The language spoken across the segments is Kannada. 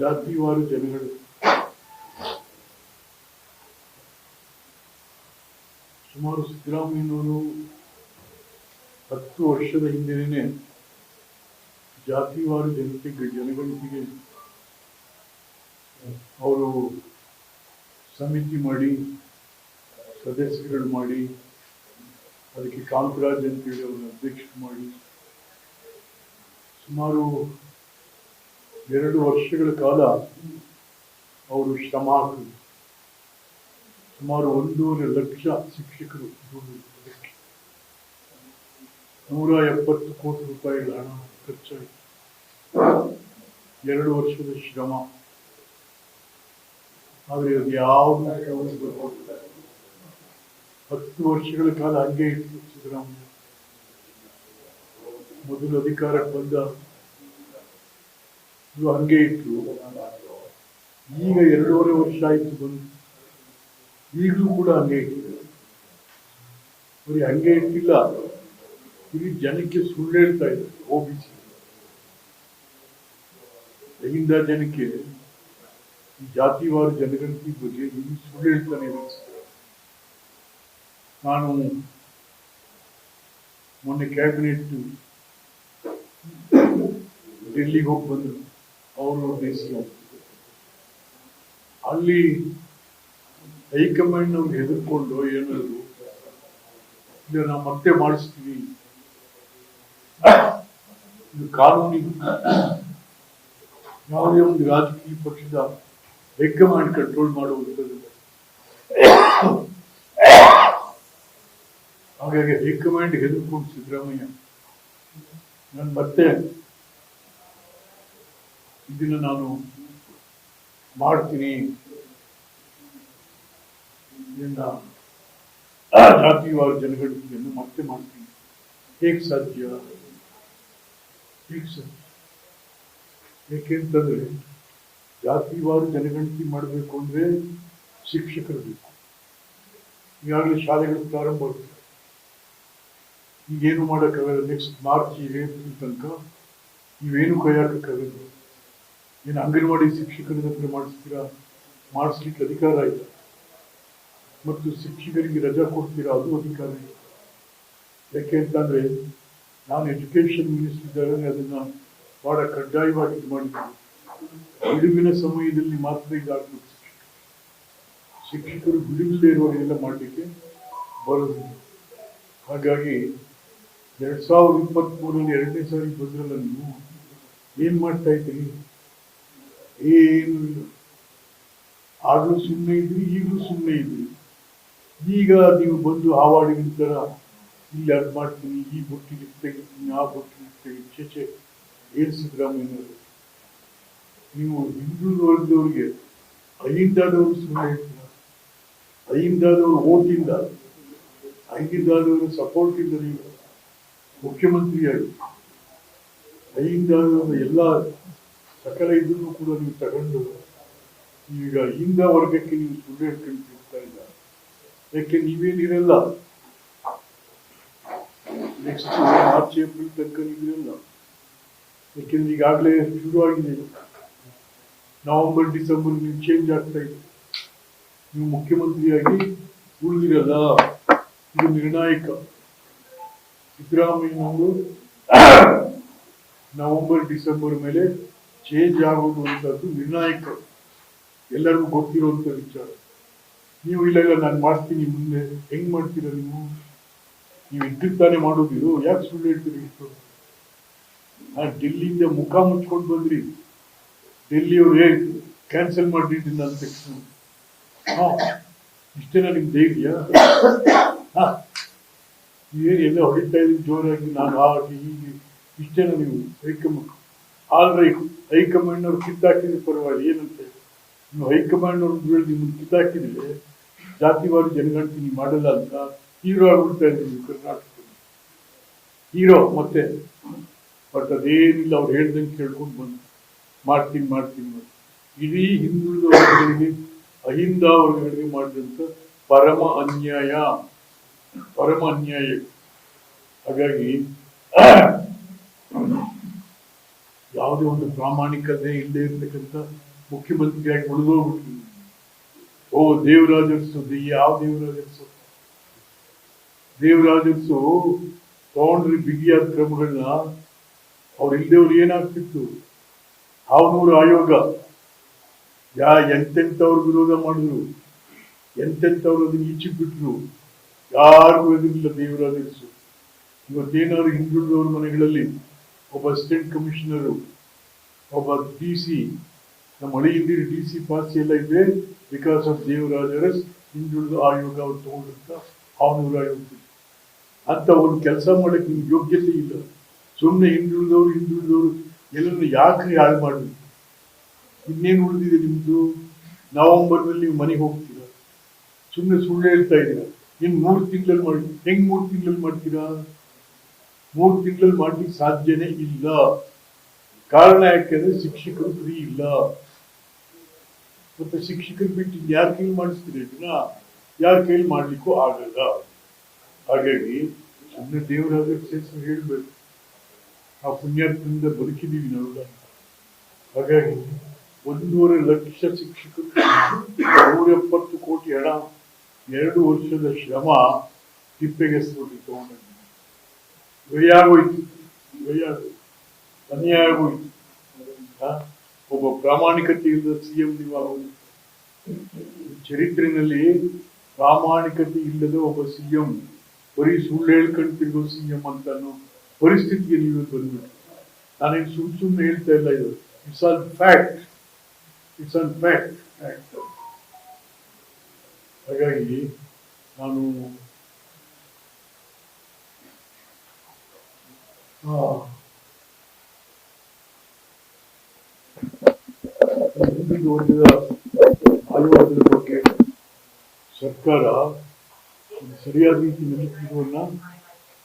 ಜಾತಿವಾರು ಜನಗಳು. ಸುಮಾರು ಸಿದ್ದರಾಮಯ್ಯನವರು ಹತ್ತು ವರ್ಷದ ಹಿಂದೆನೆ ಜಾತಿವಾರು ಜನತೆ ಜನಗಳೊಂದಿಗೆ ಅವರು ಸಮಿತಿ ಮಾಡಿ, ಸದಸ್ಯರುಗಳು ಮಾಡಿ, ಅದಕ್ಕೆ ಕಾಂತರಾಜ್ ಅಂತೇಳಿ ಅವರ ಅಧ್ಯಕ್ಷರು ಮಾಡಿ, ಸುಮಾರು ಎರಡು ವರ್ಷಗಳ ಕಾಲ ಅವರು ಶ್ರಮ ಸುಮಾರು ಒಂದೂವರೆ ಲಕ್ಷ ಶಿಕ್ಷಕರು. ನೂರ ಎಪ್ಪತ್ತು ಕೋಟಿ ರೂಪಾಯಿಗಳ ಹಣ ಖರ್ಚಾಯಿತು. ಎರಡು ವರ್ಷದ ಶ್ರಮ. ಆದರೆ ಅದು ಯಾವುದು ಹತ್ತು ವರ್ಷಗಳ ಕಾಲ ಹಂಗೆ ಇತ್ತು ಸಿದ್ದರಾಮಯ್ಯ. ಮೊದಲು ಅಧಿಕಾರಕ್ಕೆ ಬಂದ ಇದು ಹಂಗೆ ಇತ್ತು ಈಗ ಎರಡೂವರೆ ವರ್ಷ ಆಯ್ತು ಬಂದು. ಈಗಲೂ ಕೂಡ ಹಂಗೆ ಇಟ್ಟಿಲ್ಲ ಬರೀ ಹಂಗೆ ಇಟ್ಟಿಲ್ಲ. ಇಡೀ ಜನಕ್ಕೆ ಸುಳ್ಳು ಹೇಳ್ತಾ ಇದ್ದಾರೆ ಓಬಿಸಿ ಅಹಿಂದ ಜನಕ್ಕೆ, ಈ ಜಾತಿವಾರ ಜನಗಣತಿ ಬಗ್ಗೆ ಇಲ್ಲಿ ಸುಳ್ಳು ಹೇಳ್ತಾನೆ. ನಾನು ಮೊನ್ನೆ ಕ್ಯಾಬಿನೆಟ್ ಡೆಲ್ಲಿಗೆ ಹೋಗಿ ಬಂದರು ಅವರು ಬೇಸಿಗೆ ಅಲ್ಲಿ ಹೈಕಮಾಂಡ್ ನಮ್ಗೆ ಹೆದರ್ಕೊಂಡು ಏನಾದ್ರು ಇಲ್ಲ ನಾವು ಮತ್ತೆ ಮಾಡಿಸ್ತೀವಿ. ಇದು ಕಾನೂನಿಗೆ ಯಾವುದೇ ಒಂದು ರಾಜಕೀಯ ಪಕ್ಷದ ಹೈಕಮಾಂಡ್ ಕಂಟ್ರೋಲ್ ಮಾಡುವಂಥದ್ದು. ಹಾಗಾಗಿ ಹೈಕಮಾಂಡ್ ಹೆದರ್ಕೊಂಡು ಸಿದ್ದರಾಮಯ್ಯ, ನಾನು ಮತ್ತೆ ಇದನ್ನ ನಾನು ಮಾಡ್ತೀನಿ. ಇದರಿಂದ ಜಾತಿವಾರ ಜನಗಣತಿಯನ್ನು ಮತ್ತೆ ಮಾಡ್ತೀನಿ. ಹೇಗೆ ಸಾಧ್ಯ? ಹೇಗೆ ಸಾಧ್ಯ? ಏಕೆಂತಂದ್ರೆ ಜಾತಿವಾರು ಜನಗಣತಿ ಮಾಡಬೇಕು ಅಂದ್ರೆ ಶಿಕ್ಷಕರು ಬೇಕು. ಈಗಾಗಲೇ ಶಾಲೆಗಳು ಪ್ರಾರಂಭ ಆಗುತ್ತೆ ಈಗೇನು ಮಾಡೋಕ್ಕಾಗಲ್ಲ? ನೆಕ್ಸ್ಟ್ ಮಾರ್ಚ್ ಏಪ್ರಿಲ್ ತನಕ ನೀವೇನು ಕೈಯಾಕಕ್ಕಾಗಲ್ಲ ಏನು ಅಂಗನವಾಡಿ ಶಿಕ್ಷಕರ ಹತ್ರ ಮಾಡಿಸ್ತೀರಾ? ಮಾಡಿಸ್ಲಿಕ್ಕೆ ಅಧಿಕಾರ ಇಲ್ಲ ಮತ್ತು ಶಿಕ್ಷಕರಿಗೆ ರಜಾ ಕೊಡ್ತೀರಾ? ಅದು ಅಧಿಕಾರ ಇಲ್ಲ ಯಾಕೆ ಅಂತಂದ್ರೆ, ನಾನು ಎಜುಕೇಷನ್ ಮಿನಿಸ್ಟರ್ ಇದ್ದಾಗ ಅದನ್ನು ಬಹಳ ಕಡ್ಡಾಯವಾಗಿ ಇದು ಮಾಡಿದ್ದೀನಿ. ಬಿಡುವಿನ ಸಮಯದಲ್ಲಿ ಮಾತ್ರ ಇದಾಗಬೇಕು ಶಿಕ್ಷಕರು. ಬಿಡುವಿಲ್ಲದೆ ಇರುವಾಗೆಲ್ಲ ಮಾಡಲಿಕ್ಕೆ ಬರೋದಿಲ್ಲ. ಹಾಗಾಗಿ ಎರಡು ಸಾವಿರದ ಇಪ್ಪತ್ತ್ ಮೂರಲ್ಲಿ ಎರಡನೇ ಸಾರಿ ಬಂದ್ರಲ್ಲ ನೀವು? ಏನು ಮಾಡ್ತಾ ಇದ್ದೀರಿ? ಇಲ್ಲ ಆಗ್ಲೂ ಸುಮ್ಮನೆ ಇದ್ರಿ, ಈಗಲೂ ಸುಮ್ಮನೆ ಇದ್ರಿ. ಈಗ ನೀವು ಬಂದು ಹಾವಾಡಿನ ತರ ಇಲ್ಲಿ ಅದ್ ಮಾಡ್ತೀನಿ, ಈ ಬುಟ್ಟಿಗೆ ತೆಗಿತೀನಿ, ಆ ಬುಟ್ಟಿಗೆ ತೆಗಿ ಚೇಚೆ ಏನು ಸಿದ್ದರಾಮಯ್ಯನವರು? ನೀವು ಹಿಂದೂ ವರ್ಗದವ್ರಿಗೆ ಅಹಿಂದಾದವರು ಸುಮ್ಮನೆ ಇರ್ತೀರ? ಅಹಿಂದಾದವರು ಓಟಿಂದ ಅಹಿಂದಾದವರು ಸಪೋರ್ಟ್ ಇಂದ ನೀವು ಮುಖ್ಯಮಂತ್ರಿಯಾಗಿ ಅಹಿಂದಾದವರು ಎಲ್ಲ ಸಕಲ ಇದನ್ನು ಕೂಡ ನೀವು ತಗೊಂಡು ಈಗ ಹಿಂದ ವರ್ಗಕ್ಕೆ ನೀವು ಸುಳ್ಳು ಹೇಳ್ಕೊಂಡು ಇಲ್ಲ ಯಾಕೆ ನೀವೇನಿರಲ್ಲ? ನೆಕ್ಸ್ಟ್ ಮಾರ್ಚ್ ಏಪ್ರಿಲ್ ತನಕ ನೀವಿರಲ್ಲ. ಯಾಕೆಂದ್ರೆ ಈಗಾಗಲೇ ಶುರು ಆಗಿದೆ ನವೆಂಬರ್ ಡಿಸೆಂಬರ್ ನೀವು ಚೇಂಜ್ ಆಗ್ತಾ ಇದೆ. ನೀವು ಮುಖ್ಯಮಂತ್ರಿಯಾಗಿ ಉಳಿದಿರಲ್ಲ. ಇದು ನಿರ್ಣಾಯಕ. ಸಿದ್ದರಾಮಯ್ಯನವರು ನವೆಂಬರ್ ಡಿಸೆಂಬರ್ ಮೇಲೆ ಚೇಂಜ್ ಆಗೋದು ಅಂತದ್ದು ನಿರ್ಣಾಯಕ. ಎಲ್ಲರಿಗೂ ಗೊತ್ತಿರುವಂತ ವಿಚಾರ. ನೀವು ಇಲ್ಲ ಇಲ್ಲ, ನಾನು ಮಾಡ್ತೀನಿ ಮುಂದೆ. ಹೆಂಗ್ ಮಾಡ್ತೀರ ನೀವು? ನೀವು ಇದ್ದಿರ್ತಾನೆ ಮಾಡೋದಿರು ಯಾಕೆ ಸುಳ್ಳು ಹೇಳ್ತೀರಿ ಇಷ್ಟು? ನಾನು ಡೆಲ್ಲಿಯಿಂದ ಮುಖ ಮುಚ್ಕೊಂಡು ಬಂದ್ರಿ. ಡೆಲ್ಲಿಯವ್ರು ಹೇಗೆ ಕ್ಯಾನ್ಸಲ್ ಮಾಡಿದ್ದೀನಿ ನನ್ನ ತಕ್ಷಣ ಹಾಂ, ಇಷ್ಟೇನ ಧೈರ್ಯ? ಹಾ. ಏನು ಎಲ್ಲ ಹೊಡಿತಾ ಇದ್ದೀನಿ ಜೋರಾಗಿ, ನಾನು ಹಾಗೆ ಹೀಗೆ. ಇಷ್ಟೇನ ನೀವು? ಹೈಕಮಾಂಡ್ ಆಲ್ರೆ ಹೈಕಮಾಂಡ್ ಅವ್ರು ಕಿತ್ತಾಕಿದ್ರೆ ಪರವಾಗಿ ಏನಂತೆ? ನೀವು ಹೈಕಮಾಂಡ್ ಅವ್ರು ಹೇಳಿ ನಿಮ್ಮನ್ನು ಕಿತ್ತಾಕಿದ್ರೆ ಜಾತಿವಾರು ಜನಗಣತಿ ನೀವು ಮಾಡಲ್ಲ ಅಂತ ಹೀರೋ ಆಗ್ಬಿಡ್ತಾ ಇದ್ದೀವಿ ಕರ್ನಾಟಕದಲ್ಲಿ. ಹೀರೋ ಮತ್ತೆ, ಬಟ್ ಅದೇನಿಲ್ಲ, ಅವ್ರು ಹೇಳ್ದಂಗೆ ಕೇಳ್ಕೊಂಡು ಬಂದು ಮಾಡ್ತೀನಿ ಮಾಡ್ತೀನಿ ಮಾಡಿ ಇಡೀ ಹಿಂದುಳಿದ ವರ್ಗಗಳಿಗೆ ಅಹಿಂದ ವರ್ಗಗಳಿಗೆ ಮಾಡಿದಂತ ಪರಮ ಅನ್ಯಾಯ. ಪರಮ ಅನ್ಯಾಯ. ಹಾಗಾಗಿ ಯಾವುದೇ ಒಂದು ಪ್ರಾಮಾಣಿಕತೆ ಇಲ್ಲದೆ ಇರ್ತಕ್ಕಂಥ ಮುಖ್ಯಮಂತ್ರಿಯಾಗಿ ಉಳಿದೋಗ್ಬಿಟ್ಟು ಓ, ದೇವರಾಜರ್ಸು ಯಾವ ದೇವರಾಜರ್ಸು? ದೇವರಾಜರ್ಸು ತಗೊಂಡ್ರಿ ಬಿಗಿಯಾದ ಕ್ರಮಗಳನ್ನ ಅವ್ರು ಇಲ್ದೇವ್ರು ಏನಾಗ್ತಿತ್ತು? ಹಾವನೂರು ಆಯೋಗ. ಯಾ, ಎಂತೆಂಥವ್ರು ವಿರೋಧ ಮಾಡಿದ್ರು? ಎಂತೆಂಥವ್ರು ಅದನ್ನ ಈಚೆ ಬಿಟ್ರು? ಯಾರಿಗೂ ಎದುರಿಲ್ಲ ದೇವರಾಜರ್ಸು. ಇವತ್ತೇನಾದ್ರು ಹಿಂದುಳಿದವ್ರ ಮನೆಗಳಲ್ಲಿ ಒಬ್ಬ ಅಸಿಸ್ಟೆಂಟ್ ಕಮಿಷನರು ಒಬ್ಬ ಡಿ ಸಿ ನಮ್ಮ ಹಳೆಯಿಂದಿರಿ ಡಿ ಸಿ ಪಾಸಿ ಎಲ್ಲ ಇದೆ. ಬಿಕಾಸ್ ಆಫ್ ದೇವರಾಜರಸ್ ಹಿಂದುಳಿದ ಆಯೋಗ ಅವ್ರು ತಗೊಂಡಂತ ಆನೂರ ಆಯೋಗ. ಅಂತ ಒಂದು ಕೆಲಸ ಮಾಡಕ್ಕೆ ನಿಮ್ಗೆ ಯೋಗ್ಯತೆ ಇಲ್ಲ. ಸುಮ್ಮನೆ ಹಿಂದುಳಿದವರು ಹಿಂದುಳಿದವರು ಎಲ್ಲರೂ ಯಾಕೆ ಹಾಳು ಮಾಡಬೇಕು ಇನ್ನೇನು ಉಳಿದಿದೆ ನಿಮ್ಮದು ನವೆಂಬರ್ನಲ್ಲಿ ನೀವು ಮನೆಗೆ ಹೋಗ್ತೀರಾ? ಸುಮ್ಮನೆ ಸುಳ್ಳು ಹೇಳ್ತಾ ಇದ್ದೀರಾ ನಿಮ್ಮ ಮೂರು ತಿಂಗಳಲ್ಲಿ ಮಾಡಿ, ಹೆಂಗ್ ಮೂರು ತಿಂಗಳಲ್ಲಿ ಮಾಡ್ತೀರಾ? ಮೂರು ತಿಂಗಳಲ್ಲಿ ಮಾಡ್ಲಿಕ್ಕೆ ಸಾಧ್ಯನೇ ಇಲ್ಲ. ಕಾರಣ ಯಾಕೆಂದ್ರೆ ಶಿಕ್ಷಕರು ಫ್ರೀ ಇಲ್ಲ. ಮತ್ತೆ ಶಿಕ್ಷಕರು ಬಿಟ್ಟು ಯಾರ ಕೈಲಿ ಮಾಡಿಸ್ತೀರಿ ದಿನ ಯಾರ ಕೈಲಿ ಮಾಡ್ಲಿಕ್ಕೂ ಆಗಲ್ಲ. ಹಾಗಾಗಿ ಸುಮ್ಮನೆ ದೇವರಾದ ಹೇಳ್ಬೇಕು. ಆ ಪುಣ್ಯಾತ್ಮದಿಂದ ಬದುಕಿದೀವಿ ನಾವೆಲ್ಲ ಹಾಗಾಗಿ ಒಂದೂವರೆ ಲಕ್ಷ ಶಿಕ್ಷಕರು ನೂರ ಎಪ್ಪತ್ತು ಕೋಟಿ ಹಣ, ಎರಡು ವರ್ಷದ ಶ್ರಮ ತಿಪ್ಪೆಗೆ ತಗೊಂಡು ವ್ಯಯ ಆಗೋಯ್ತು. ವ್ಯಯ. ಅನ್ಯಾಯ ಹೋಯಿತು ಒಬ್ಬ ಪ್ರಾಮಾಣಿಕತೆ ಇಲ್ಲದ ಸಿಎಂ ನೀವು ಚರಿತ್ರೆಯಲ್ಲಿ ಪ್ರಾಮಾಣಿಕತೆ ಇಲ್ಲದ ಒಬ್ಬ ಸಿಎಂ ಬರೀ ಸುಳ್ಳು ಹೇಳ್ಕೊಂಡು ತಿರುಗೋ ಸಿಎಂ ಅಂತ ಅನ್ನೋ ಪರಿಸ್ಥಿತಿಗೆ ನೀವು ಬಂದ್ಬಿಟ್ಟು ನಾನೇನು ಸುಮ್ ಸುಮ್ಮನೆ ಹೇಳ್ತಾ ಇಲ್ಲ ಇದು it's all fact it's on fact ಹಾಗಾಗಿ ನಾನು ಆ, ಆಯೋಗದ ಬಗ್ಗೆ ಸರ್ಕಾರ ಸರಿಯಾದ ರೀತಿಯಲ್ಲಿ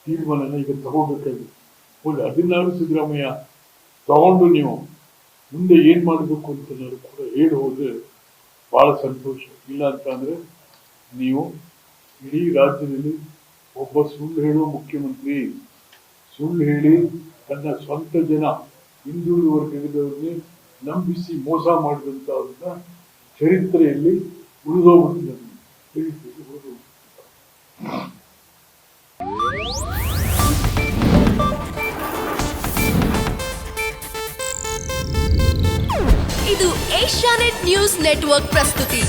ತೀರ್ಮಾನ ಈಗ ತಗೋಬೇಕಾಗಿದೆ. ಒಂದು ಹದಿನಾರು ಸಿದ್ದರಾಮಯ್ಯ, ತಗೊಂಡು ನೀವು ಮುಂದೆ ಏನ್ ಮಾಡಬೇಕು ಅಂತ ನಾನು ಕೂಡ ಹೇಳಿ ಬಹಳ ಸಂತೋಷ. ಇಲ್ಲ ಅಂತ ಅಂದ್ರೆ ನೀವು ಇಡೀ ರಾಜ್ಯದಲ್ಲಿ ಒಬ್ಬ ಸುಳ್ಳು ಹೇಳುವ ಮುಖ್ಯಮಂತ್ರಿ, ಸುಳ್ಳು ಹೇಳಿ ತನ್ನ ಸ್ವಂತ ಜನ ಹಿಂದುಳಿದ ವರ್ಗದವರನ್ನೇ ನಂಬಿಸಿ ಮೋಸ ಮಾಡಿದಂತ ಅವ್ರನ್ನ ಚರಿತ್ರೆಯಲ್ಲಿ ಉಳಿದೋಗ್ಬಿಟ್ಟಿದ್ದಾರೆ ಚರಿತ್ರೆಯಲ್ಲಿ. ಇದು ಏಷ್ಯಾನೆಟ್ ನ್ಯೂಸ್ ನೆಟ್ವರ್ಕ್ ಪ್ರಸ್ತುತಿ